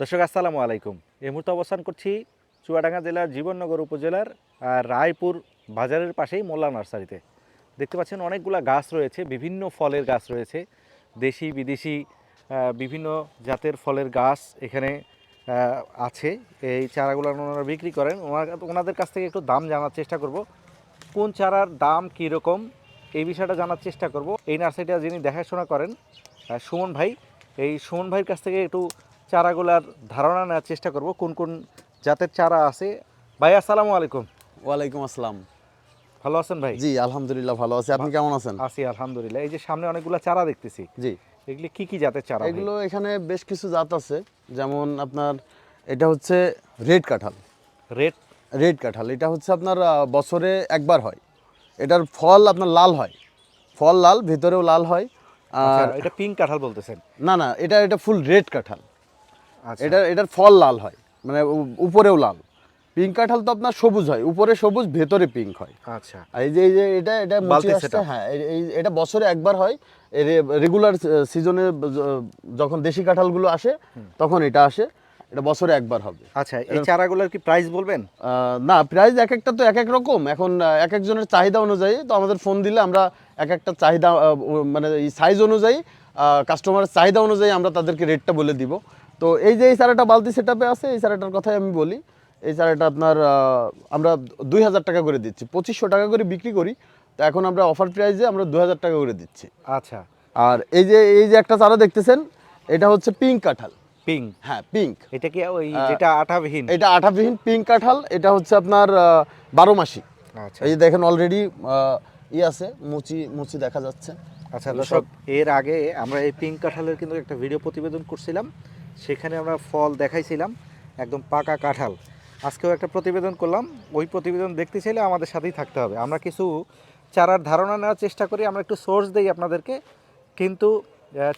দর্শক, আসসালামু আলাইকুম। এই মুহূর্তে অবস্থান করছি চুয়াডাঙ্গা জেলার, জীবননগর উপজেলার রায়পুর বাজারের পাশেই মোল্লা নার্সারিতে। দেখতে পাচ্ছেন অনেকগুলা গাছ রয়েছে, বিভিন্ন ফলের গাছ রয়েছে, দেশি, বিদেশি বিভিন্ন জাতের ফলের গাছ এখানে আছে। এই চারাগুলো ওনারা বিক্রি করেন। ওনার- ওনাদের কাছ থেকে একটু দাম জানার চেষ্টা করব। কোন চারার দাম কীরকম, এই বিষয়টা জানার চেষ্টা করব। এই নার্সারিটা যিনি দেখাশোনা করেন সুমন ভাই, এই সুমন ভাইয়ের কাছ থেকে একটু চারাগুলার ধারণা নেওয়ার চেষ্টা করব কোন কোন জাতের চারা আছে। ভাই আসসালামু আলাইকুম। ওয়ালাইকুম আসসালাম। ভালো আছেন ভাই? জি আলহামদুলিল্লাহ ভালো আছি। আপনি কেমন আছেন? আছি আলহামদুলিল্লাহ। এই যে সামনে অনেকগুলো চারা দেখতেছি। জি। এগুলি কি কি জাতের চারা এগুলো এখানে বেশ কিছু জাত আছে। যেমন আপনার এটা হচ্ছে রেড কাঁঠাল। রেড? রেড কাঁঠাল। এটা হচ্ছে আপনার বছরে একবার হয়। এটার ফল আপনার লাল হয়। ফল লাল ভিতরেও লাল হয়। আচ্ছা, আর এটা পিঙ্ক কাঁঠাল বলতেছেন। না না এটা এটা ফুল রেড কাঁঠাল। আচ্ছা। এটা এটার ফল লাল হয় মানে উপরেও লাল। পিঙ্ক কাঁঠাল তো আপনার সবুজ হয় উপরে সবুজ ভেতরে পিঙ্ক হয়। আচ্ছা। এই যে এই যে এটা এটা মুচি আসছে হ্যাঁ এই- এটা বছরে একবার হয় রেগুলার সিজনে যখন দেশি কাঁঠালগুলো আসে তখন এটা আসে এটা বছরে একবার হবে। আচ্ছা এই চারাগুলোর কি প্রাইস বলবেন? না প্রাইস এক একটা তো এক এক রকম। এখন এক একজনের চাহিদা অনুযায়ী তো আমাদের ফোন দিলে আমরা এক একটা চাহিদা মানে এই সাইজ অনুযায়ী কাস্টমারের চাহিদা অনুযায়ী আমরা তাদেরকে রেটটা বলে দিব। তো এই যে এই চারাটা বালতি সেটাপে আছে এই চারাটার কথাই আমি বলি। এই চারাটা আপনার আমরা দুই হাজার টাকা করে দিচ্ছি পঁচিশশো টাকা করে বিক্রি করি। তো এখন আমরা অফার প্রাইসে আমরা দু হাজার টাকা করে দিচ্ছি। আচ্ছা। আর এই যে এই যে একটা চারা দেখতেছেন এটা হচ্ছে পিঙ্ক কাঁঠাল। পিঙ্ক হ্যাঁ পিঙ্ক এটা কি ওই যেটা আঠাবিহীন? এটা আঠাবিহীন পিঙ্ক কাঁঠাল এটা হচ্ছে আপনার বারো মাসি। আচ্ছা। এই যে দেখেন অলরেডি ই আছে মুচি মুচি দেখা যাচ্ছে। আচ্ছা দর্শক এর আগে আমরা এই পিঙ্ক কাঁঠালের কিন্তু একটা ভিডিও প্রতিবেদন করছিলাম। সেখানে আমরা ফল দেখাইছিলাম একদম পাকা কাঁঠাল। আজকেও একটা প্রতিবেদন করলাম ওই প্রতিবেদন দেখতে চাইলে আমাদের সাথেই থাকতে হবে। আমরা কিছু চারার ধারণা নেওয়ার চেষ্টা করি আমরা একটু সোর্স দেই আপনাদেরকে কিন্তু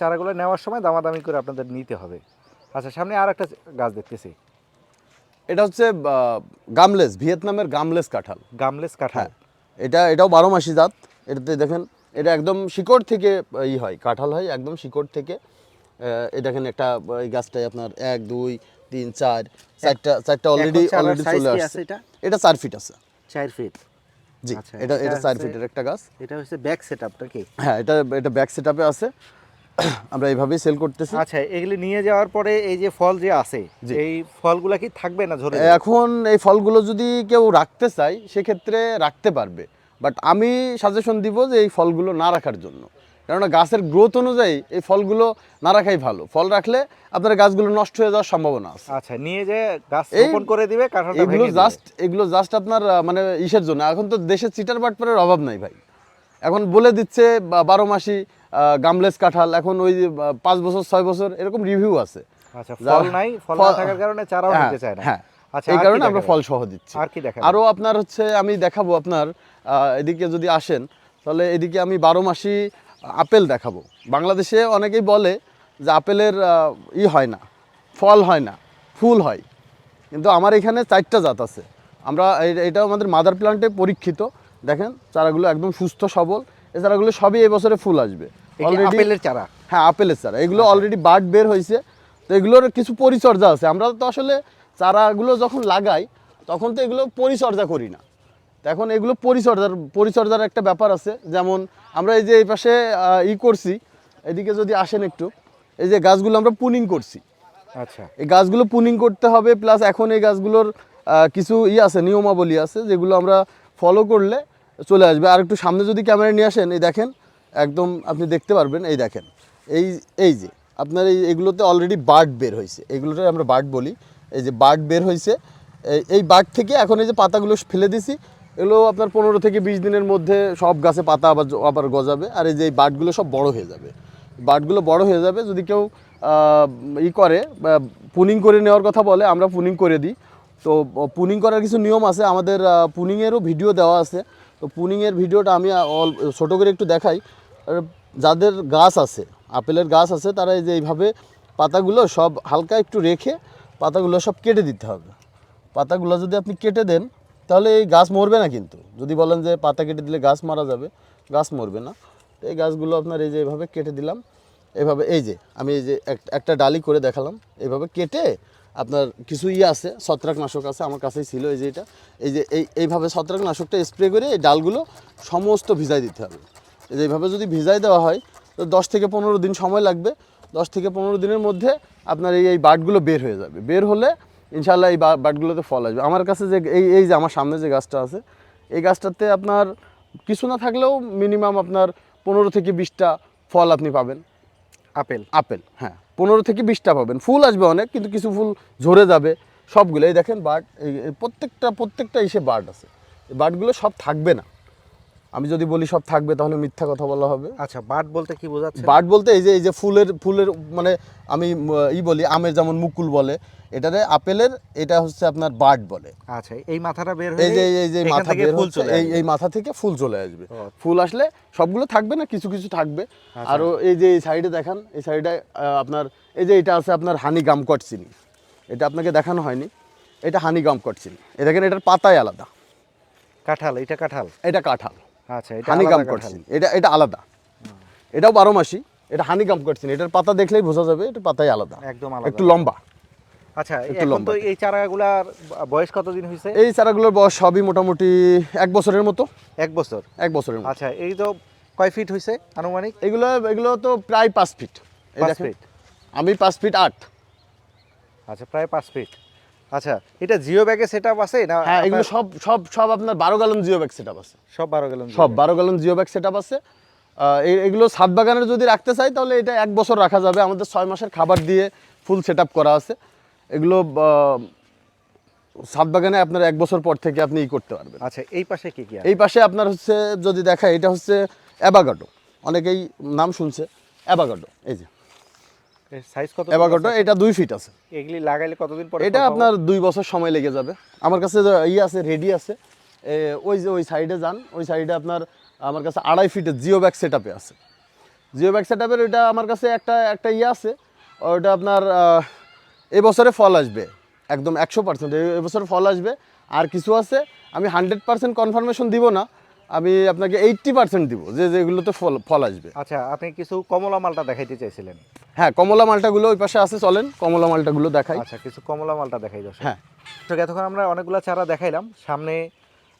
চারাগুলো নেওয়ার সময় দামাদামি করে আপনাদের নিতে হবে। আচ্ছা সামনে আর একটা গাছ দেখতেছি। এটা হচ্ছে গামলেস ভিয়েতনামের গামলেস কাঁঠাল। গামলেস কাঁঠাল। হ্যাঁ এটা এটাও বারো মাসি জাত। এটাতে দেখেন এটা একদম শিকড় থেকে ই হয় কাঁঠাল হয় একদম শিকড় থেকে। এই দেখেন একটা এই গাছটায় আপনার এক দুই তিন চার চারটা চারটা অলরেডি অলরেডি চলে আসছে। এটা? এটা চার ফিট আছে। চার ফিট জি আচ্ছা, এটা এটা চার ফিটের একটা গাছ। এটা হচ্ছে ব্যাক সেট আপটা কি? হ্যাঁ এটা এটা ব্যাক সেটআপে আছে। আমরা এইভাবেই সেল করতেছি। আচ্ছা এগুলি নিয়ে যাওয়ার পরে এই যে ফল যে আছে। এই ফলগুলা কি থাকবে না ঝরে এখন এই ফলগুলো যদি কেউ রাখতে চায় সেক্ষেত্রে রাখতে পারবে। বাট আমি সাজেশন দিব যে এই ফলগুলো না রাখার জন্য। কেননা গাছের গ্রোথ অনুযায়ী এই ফলগুলো না রাখাই ভালো। ফল রাখলে আপনার গাছগুলো নষ্ট হয়ে যাওয়ার সম্ভাবনা আছে। আচ্ছা নিয়ে যে গাছ রোপণ করে দিবে এগুলো জাস্ট এগুলো জাস্ট আপনার মানে ইসের জন্য। এখন তো দেশে চিটার বাটপারের অভাব নাই ভাই। এখন বলে দিচ্ছে বারো মাসি গামলেস কাঁঠাল এখন ওই পাঁচ বছর ছয় বছর এরকম রিভিউ আছে। আচ্ছা ফল নাই ফল না থাকার কারণে চারাও হ্যাঁ, নিতে চায় না। হ্যাঁ। আচ্ছা এই কারণে আমরা ফল সহ দিচ্ছি। আর কি দেখাবেন? আরও আপনার হচ্ছে আমি দেখাবো আপনার আহ, এদিকে যদি আসেন তাহলে এদিকে আমি বারো মাসি আপেল দেখাবো। বাংলাদেশে অনেকেই বলে যে আপেলের ই হয় না ফল হয় না ফুল হয়। কিন্তু আমার এখানে চারটা জাত আছে। আমরা এই- এটা আমাদের মাদার প্লান্টে পরীক্ষিত। দেখেন চারাগুলো একদম সুস্থ সবল। এই চারাগুলো সবই এই বছরে ফুল আসবে। অলরেডি আপেলের চারা? হ্যাঁ আপেলের চারা। এগুলো অলরেডি বার্ড বের হয়েছে। তো এগুলোর কিছু পরিচর্যা আছে। আমরা তো আসলে চারাগুলো যখন লাগাই তখন তো এগুলো পরিচর্যা করি না। এখন এগুলো পরিচর্যার পরিচর্যার একটা ব্যাপার আছে। যেমন আমরা এই যে এই পাশে ই করছি। এদিকে যদি আসেন একটু এই যে গাছগুলো আমরা পুনিং করছি। আচ্ছা। এই গাছগুলো পুনিং করতে হবে প্লাস এখন এই গাছগুলোর কিছু ই আছে নিয়মাবলী আছে যেগুলো আমরা ফলো করলে চলে আসবে। আর একটু সামনে যদি ক্যামেরা নিয়ে আসেন এই দেখেন একদম আপনি দেখতে পারবেন এই দেখেন। এই এই যে আপনার এই এগুলোতে অলরেডি বার্ড বের হয়েছে। এগুলোতে আমরা বার্ড বলি। এই যে বার্ড বের হয়েছে এই এই বার্ড থেকে এখন এই যে পাতাগুলো ফেলে দিছি এগুলো আপনার পনেরো থেকে বিশ দিনের মধ্যে সব গাছে পাতা আবার আবার গজাবে। আর এই যে এই বার্ডগুলো সব বড় হয়ে যাবে। বাটগুলো বড় হয়ে যাবে যদি কেউ ই করে পুনিং করে নেওয়ার কথা বলে, আমরা পুনিং করে দিই। তো পুনিং করার কিছু নিয়ম আছে। আমাদের পুনিংয়েরও ভিডিও দেওয়া আছে। তো পুনিংয়ের ভিডিওটা আমি অল, ছোটো করে একটু দেখাই। যাদের গাছ আছে, আপেলের গাছ আছে, তারা এই যে এইভাবে পাতাগুলো সব হালকা একটু রেখে পাতাগুলো সব কেটে দিতে হবে। পাতাগুলো যদি আপনি কেটে দেন তাহলে এই গাছ মরবে না কিন্তু। যদি বলেন যে পাতা কেটে দিলে গাছ মারা যাবে, গাছ মরবে না। এই গাছগুলো আপনার এই যে এইভাবে কেটে দিলাম, এভাবে এই যে, আমি এই যে এক- একটা ডালি করে দেখালাম, এভাবে কেটে আপনার কিছু ইয়ে আছে, ছত্রাকনাশক আছে, আমার কাছেই ছিল এই যে এটা। এই যে এই, এইভাবে ছত্রাকনাশকটা স্প্রে করে এই ডালগুলো সমস্ত ভিজাই দিতে হবে। এই যে এইভাবে যদি ভিজাই দেওয়া হয়, তো দশ থেকে পনেরো দিন সময় লাগবে। দশ থেকে পনেরো দিনের মধ্যে আপনার এই এই বাটগুলো বের হয়ে যাবে। বের হলে ইনশাল্লাহ এই বাটগুলোতে ফল আসবে। আমার কাছে যে এই এই যে আমার সামনে যে গাছটা আছে এই গাছটাতে আপনার কিছু না থাকলেও মিনিমাম আপনার পনেরো থেকে বিশটা ফল আপনি পাবেন। আপেল? আপেল হ্যাঁ। পনেরো থেকে বিশটা পাবেন। ফুল আসবে অনেক কিন্তু কিছু ফুল ঝরে যাবে সবগুলো। এই দেখেন বার্ড এই প্রত্যেকটা প্রত্যেকটা এসে বার্ড আছে। এই বার্ডগুলো সব থাকবে না। আমি যদি বলি সব থাকবে তাহলে মিথ্যা কথা বলা হবে। আচ্ছা বাট বলতে কি বোঝাচ্ছে বার্ড বলতে এই যে এই যে ফুলের ফুলের মানে আমি ই বলি আমের যেমন মুকুল বলে এটারে আপেলের এটা হচ্ছে আপনার বার্ড বলে। আচ্ছা এই মাথাটা বের এই যে এই যে মাথা থেকে বের ফুল হচ্ছে চলে এই। এই মাথা থেকে ফুল চলে আসবে। ফুল আসলে সবগুলো থাকবে না কিছু কিছু থাকবে। আর এই যে এই সাইডে দেখান এই সাইডে আপনার এই যে এটা আছে আপনার হানি গাম চিনি। এটা আপনাকে দেখানো হয়নি। এটা হানি গাম চিনি। এই দেখেন এটার পাতাই আলাদা। কাঁঠাল এটা কাঁঠাল? এটা কাঁঠাল। আচ্ছা এটা হানি গাম চিনি। এটা এটা আলাদা। এটাও বারো মাসি। এটা হানি গাম চিনি। এটার পাতা দেখলেই বোঝা যাবে এটা পাতাই আলাদা। একদম আলাদা। একটু লম্বা। আচ্ছা একটু এখন তো এই চারাগুলার বয়স কতদিন হয়েছে? এই চারাগুলোর বয়স সবই মোটামুটি এক বছরের মতো। এক বছর? এক বছরের আচ্ছা এই তো কয় ফিট হয়েছে আনুমানিক? এগুলো এগুলো তো প্রায় পাঁচ ফিট পাঁচ ফিট আমি পাঁচ ফিট আট। আচ্ছা প্রায় পাঁচ ফিট আচ্ছা এটা জিও ব্যাগে সেট আছে না হ্যাঁ এগুলো সব সব সব আপনার বারো গ্যালন জিও ব্যাগ সেট আছে। সব বারো গেলাম সব বারো গ্যালন জিও ব্যাগ সেট আছে। এগুলো সাত বাগানের যদি রাখতে চাই তাহলে এটা এক বছর রাখা যাবে। আমাদের ছয় মাসের খাবার দিয়ে ফুল সেট করা আছে। এগুলো সাত বাগানে আপনার এক বছর পর থেকে আপনি ই করতে পারবেন। আচ্ছা এই পাশে কি কি এই পাশে আপনার হচ্ছে যদি দেখায় এটা হচ্ছে অ্যাবাগাডো অনেকেই নাম শুনছে অ্যাবাগাডো এই যে। সাইজ কত? অ্যাবাগাডো এটা দুই ফিট আছে। এগুলি লাগাইলে কতদিন পরে এটা আপনার দুই বছর সময় লেগে যাবে। আমার কাছে যে ই আছে রেডি আছে ওই যে ওই সাইডে যান ওই সাইডে আপনার আমার কাছে আড়াই ফিটের জিও ব্যাগ সেট আছে। জিও ব্যাগ সেট আপের ওইটা আমার কাছে একটা একটা ইয়ে আছে ওইটা আপনার এবছরে ফল আসবে একদম একশো পার্সেন্ট এবছরে ফল আসবে আর কিছু আছে আমি হান্ড্রেড পার্সেন্ট কনফার্মেশন দিব না আমি আপনাকে এইট্টি পার্সেন্ট দিব যে যেগুলোতে ফল ফল আসবে। আচ্ছা আপনি কিছু কমলা মালটা দেখাইতে চাইছিলেন। হ্যাঁ কমলা মালটাগুলো ওই পাশে আছে চলেন কমলা মালটাগুলো দেখাই। আচ্ছা কিছু কমলা মালটা দেখাই দর্শক। হ্যাঁ। তো এতক্ষণ আমরা অনেকগুলো চারা দেখাইলাম সামনে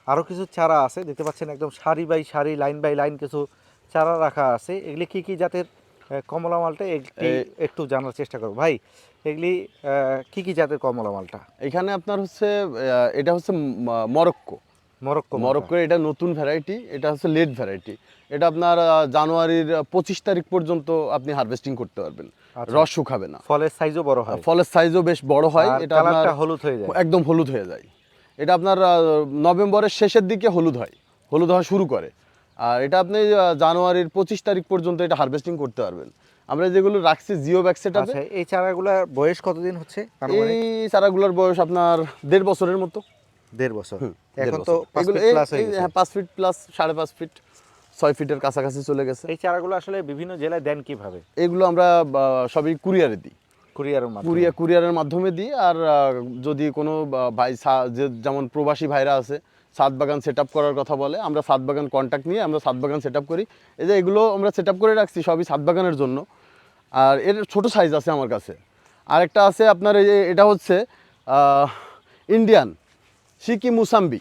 আরও কিছু চারা আছে দেখতে পাচ্ছেন একদম সারি বাই সারি লাইন বাই লাইন কিছু চারা রাখা আছে। এগুলি কি কি জাতের কমলা মালটা একটু জানার চেষ্টা করো ভাই এগুলি কি কি জাতের কমলা মালটা? এখানে আপনার হচ্ছে এটা হচ্ছে মরক্কো। মরক্কো মরক্কোর এটা নতুন ভ্যারাইটি এটা হচ্ছে লেট ভ্যারাইটি এটা আপনার জানুয়ারির পঁচিশ তারিখ পর্যন্ত আপনি হারভেস্টিং করতে পারবেন। আচ্ছা। রস শুকাবে না। ফলের সাইজও বড় হয়। ফলের সাইজও বেশ বড় হয়। এটা আপনার হলুদ হয়ে যায়। একদম হলুদ হয়ে যায়। এটা আপনার নভেম্বরের শেষের দিকে হলুদ হয়। হলুদ হওয়া শুরু করে। আর এটা আপনি জানুয়ারির পঁচিশ তারিখ পর্যন্ত এটা হারভেস্টিং করতে পারবেন। আমরা যেগুলো রাখছি জিও ব্যাগ সেট আচ্ছা এই চারাগুলার বয়স কতদিন হচ্ছে এই চারাগুলোর বয়স আপনার দেড় বছরের মতো। দেড় বছর। এখন তো পাঁচ ফিট প্লাস হয়ে পাঁচ ফিট প্লাস সাড়ে পাঁচ ফিট ছয় ফিটের কাছাকাছি চলে গেছে। এই চারাগুলো আসলে বিভিন্ন জেলায় দেন কীভাবে? এগুলো আমরা সবই কুরিয়ারে দিই। কুরিয়ারের মাধ্যমে। কুরিয়া কুরিয়ারের মাধ্যমে দিই। আর যদি কোনো ভাই যেমন প্রবাসী ভাইরা আছে সাত বাগান সেট করার কথা বলে আমরা সাত বাগান কন্ট্যাক্ট নিয়ে আমরা সাত বাগান সেট করি। এই যে এগুলো আমরা সেট করে রাখছি সবই সাত বাগানের জন্য। আর এর ছোট সাইজ আছে আমার কাছে। আরেকটা আছে আপনার এই যে এটা হচ্ছে ইন্ডিয়ান সিকি মুসাম্বি।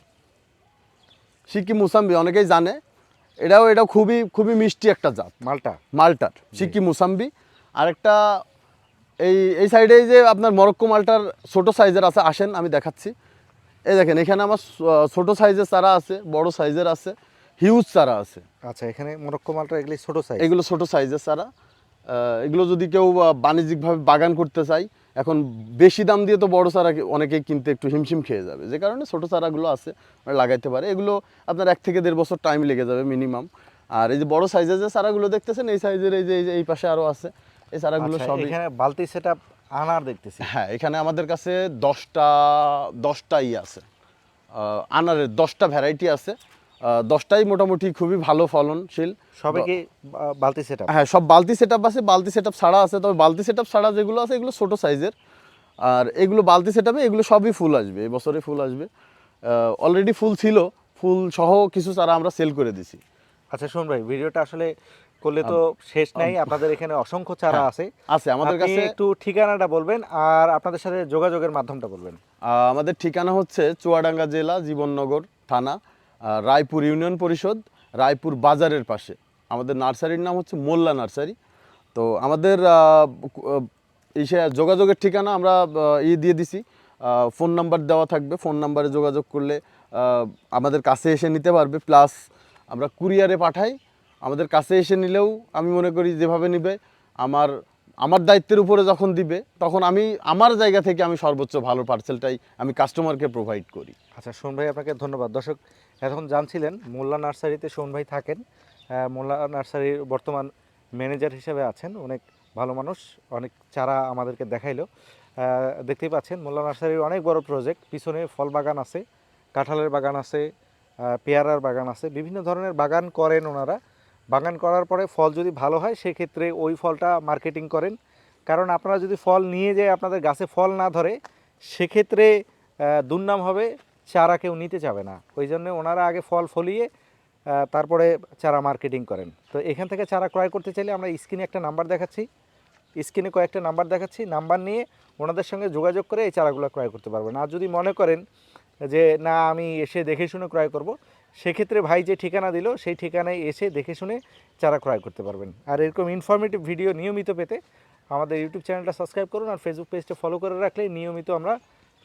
সিকি মুসাম্বি অনেকেই জানে। এটাও এটা খুবই খুবই মিষ্টি একটা জাত। মালটা? মালটার সিকি মুসাম্বি। আরেকটা এই এই সাইডে যে আপনার মরক্কো মালটার ছোট সাইজের আছে আসেন আমি দেখাচ্ছি। এই দেখেন এখানে আমার ছোট সাইজের চারা আছে বড় সাইজের আছে হিউজ চারা আছে। আচ্ছা এখানে মরক্কো মালটা এগুলি ছোট সাইজ এগুলো ছোট সাইজের চারা। এগুলো যদি কেউ বাণিজ্যিকভাবে বাগান করতে চায় এখন বেশি দাম দিয়ে তো বড় চারা অনেকেই কিনতে একটু হিমশিম খেয়ে যাবে। যে কারণে ছোট চারাগুলো আছে ওরা লাগাইতে পারে। এগুলো আপনার এক থেকে দেড় বছর টাইম লেগে যাবে মিনিমাম আর এই যে বড় সাইজের যে চারাগুলো দেখতেছেন এই সাইজের এই যে এই যে এই পাশে আরও আছে এই চারাগুলো সব এখানে বালতি সেটআপ আনার দেখতেছি। হ্যাঁ এখানে আমাদের কাছে দশটা দশটা ই আছে আনারের দশটা ভ্যারাইটি আছে। দশটাই মোটামুটি খুবই ভালো ফলনশীল। সবে কি বালতি সেটআপ হ্যাঁ সব বালতি সেট আছে বালতি সেট ছাড়া আছে তবে বালতি সেট ছাড়া যেগুলো আছে এগুলো ছোট সাইজের আর এগুলো বালতি সেট এগুলো সবই ফুল আসবে এবছরে ফুল আসবে। অলরেডি ফুল ছিল ফুল সহ কিছু চারা আমরা সেল করে দিছি। আচ্ছা শোন ভাই ভিডিওটা আসলে করলে তো শেষ নাই আপনাদের এখানে অসংখ্য চারা হ্যাঁ, আছে। আছে আমাদের কাছে একটু ঠিকানাটা বলবেন আর আপনাদের সাথে যোগাযোগের মাধ্যমটা বলবেন। আমাদের ঠিকানা হচ্ছে চুয়াডাঙ্গা জেলা জীবননগর থানা রায়পুর ইউনিয়ন পরিষদ রায়পুর বাজারের পাশে। আমাদের নার্সারির নাম হচ্ছে মোল্লা নার্সারি। তো আমাদের ইসে যোগাযোগের ঠিকানা আমরা ই দিয়ে দিছি। ফোন নাম্বার দেওয়া থাকবে ফোন নাম্বারে যোগাযোগ করলে আমাদের কাছে এসে নিতে পারবে। প্লাস আমরা কুরিয়ারে পাঠাই আমাদের কাছে এসে নিলেও আমি মনে করি যেভাবে নিবে, আমার আমার দায়িত্বের উপরে যখন দিবে, তখন আমি, আমার জায়গা থেকে আমি সর্বোচ্চ ভালো পার্সেলটাই আমি কাস্টমারকে প্রোভাইড করি। আচ্ছা সোন ভাই, আপনাকে ধন্যবাদ। দর্শক, এখন জানছিলেন মোল্লা নার্সারিতে সোন ভাই থাকেন। মোল্লা নার্সারির বর্তমান ম্যানেজার হিসেবে আছেন। অনেক ভালো মানুষ, অনেক চারা আমাদেরকে দেখাইলো। দেখতেই পাচ্ছেন, মোল্লা নার্সারির অনেক বড় প্রজেক্ট পিছনে ফল বাগান আছে, কাঁঠালের বাগান আছে পেয়ারার বাগান আছে। বিভিন্ন ধরনের বাগান করেন ওনারা। বাগান করার পরে ফল যদি ভালো হয়, সেক্ষেত্রে ওই ফলটা মার্কেটিং করেন। কারণ আপনারা যদি ফল নিয়ে যায় আপনাদের গাছে ফল না ধরে, সেক্ষেত্রে দুর্নাম হবে, চারা কেউ নিতে যাবে না। ওই জন্য ওনারা আগে ফল ফলিয়ে তারপরে চারা মার্কেটিং করেন। তো এখান থেকে চারা ক্রয় করতে চাইলে আমরা স্ক্রিনে একটা নাম্বার দেখাচ্ছি। স্ক্রিনে কয়েকটা নাম্বার দেখাচ্ছি। নাম্বার নিয়ে ওনাদের সঙ্গে যোগাযোগ করে এই চারাগুলো ক্রয় করতে পারবেন। আর যদি মনে করেন যে, না, আমি এসে দেখে শুনে ক্রয় করব। সেক্ষেত্রে ভাই যে ঠিকানা দিল, সেই ঠিকানায় এসে দেখে শুনে চারা ক্রয় করতে পারবেন। আর এরকম ইনফরমেটিভ ভিডিও নিয়মিত পেতে আমাদের ইউটিউব চ্যানেলটা সাবস্ক্রাইব করুন আর ফেসবুক পেজটা ফলো করে রাখলে নিয়মিত আমরা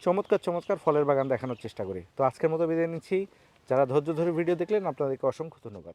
চমৎকার চমৎকার ফলের বাগান দেখানোর চেষ্টা করি। তো আজকের মতো বিদায় নিচ্ছি। যারা ধৈর্য ধরে ভিডিও দেখলেন, আপনাদেরকে অসংখ্য ধন্যবাদ।